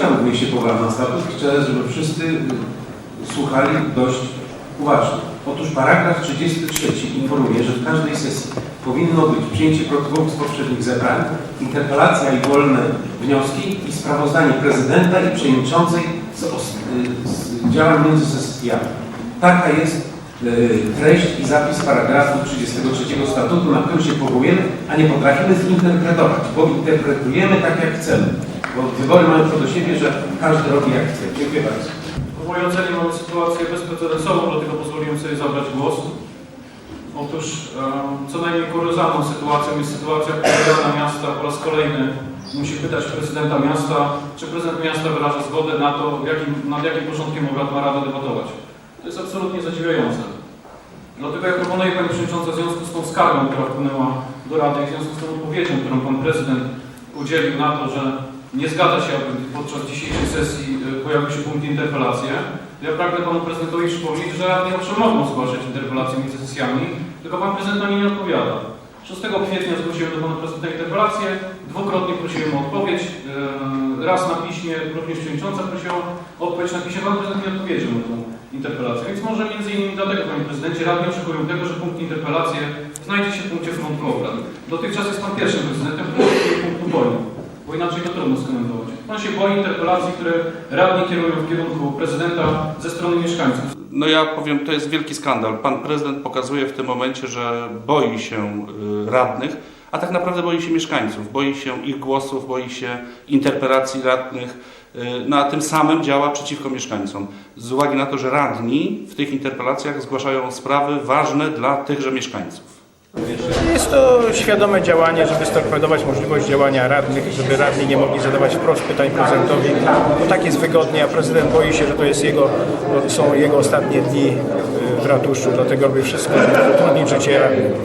czytam w mieście Powarna statut, chcę, żeby wszyscy y, słuchali dość uważnie. Otóż paragraf 33 informuje, że w każdej sesji powinno być przyjęcie protokołów z poprzednich zebrań, interpelacja i wolne wnioski i sprawozdanie prezydenta i przewodniczącej z, y, z działań między sesjami. Taka jest y, treść i zapis paragrafu 33 statutu, na który się powołujemy, a nie potrafimy zinterpretować, bo interpretujemy tak jak chcemy. Bo wybory mają to do siebie, że każdy robi jak chce. Dziękuję bardzo. W mojej ocenie mamy sytuację bezprecedensową, dlatego pozwoliłem sobie zabrać głos. Otóż co najmniej kuriozalną sytuacją jest sytuacja, w której Rada Miasta po raz kolejny musi pytać prezydenta miasta, czy prezydent miasta wyraża zgodę na to, jakim, nad jakim porządkiem obrad ma Rada debatować. To jest absolutnie zadziwiające. Dlatego ja proponuję Pani Przewodnicząca w związku z tą skargą, która wpłynęła do Rady i w związku z tą odpowiedzią, którą Pan Prezydent udzielił na to, że nie zgadza się, aby podczas dzisiejszej sesji y, pojawił się punkt interpelacje. Ja pragnę Panu Prezydentowi przypomnieć, że radni owszem mogą zgłaszać interpelacje między sesjami, tylko Pan Prezydent na nie nie odpowiada. 6 kwietnia zgłosiłem do Pana Prezydenta interpelację, dwukrotnie prosiłem o odpowiedź, y, raz na piśmie, również Przewodnicząca prosiła o odpowiedź na piśmie, Pan Prezydent nie odpowiedział na tą interpelację. Więc może między innymi dlatego, Panie Prezydencie, radni oczekują tego, że punkt interpelacje znajdzie się w punkcie porządku obrad. Dotychczas jest Pan pierwszym prezydentem, który się tego punktu boi, bo inaczej to trudno skomentować. Pan się boi interpelacji, które radni kierują w kierunku prezydenta ze strony mieszkańców. No ja powiem, to jest wielki skandal. Pan prezydent pokazuje w tym momencie, że boi się y, radnych, a tak naprawdę boi się mieszkańców, boi się ich głosów, boi się interpelacji radnych, y, no a tym samym działa przeciwko mieszkańcom. Z uwagi na to, że radni w tych interpelacjach zgłaszają sprawy ważne dla tychże mieszkańców. Jest to świadome działanie, żeby storpedować możliwość działania radnych, żeby radni nie mogli zadawać wprost pytań prezydentowi, bo tak jest wygodnie, a prezydent boi się, że to jest jego, są jego ostatnie dni y, w ratuszu, dlatego robi wszystko, żeby utrudnić życie radnym.